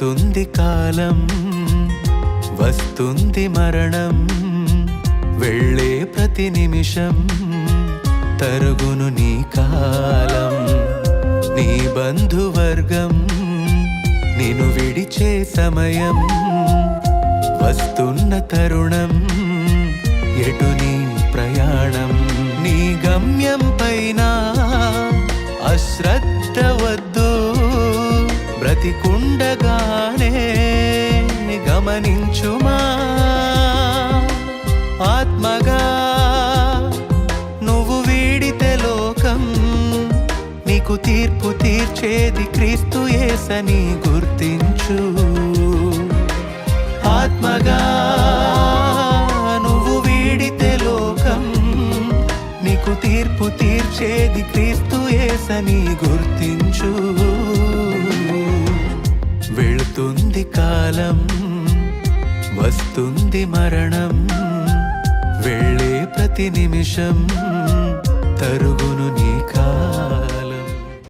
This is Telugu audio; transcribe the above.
వెళుతుంది కాలం వస్తుంది మరణం వెళ్ళే ప్రతి నిమిషం తరుగును నీ కాలం నీ బంధువర్గం నేను విడిచే సమయం వస్తున్న తరుణం ఎటు నీ ప్రయాణం నీ గమ్యం పైన అశ్రద్ధ వద్దు బ్రతికుండగానే గమనించుమా? ఆత్మగా నువ్వు వీడితే లోకం నీకు తీర్పు తీర్చేది క్రీస్తు ఏసని గుర్తించు. ఆత్మగా నువ్వు వీడితే లోకం నీకు తీర్పు తీర్చేది క్రీస్తు ఏసని గుర్తించు. వస్తుంది కాలం వస్తుంది మరణం. వెళ్ళే ప్రతి నిమిషం తరుగును నీ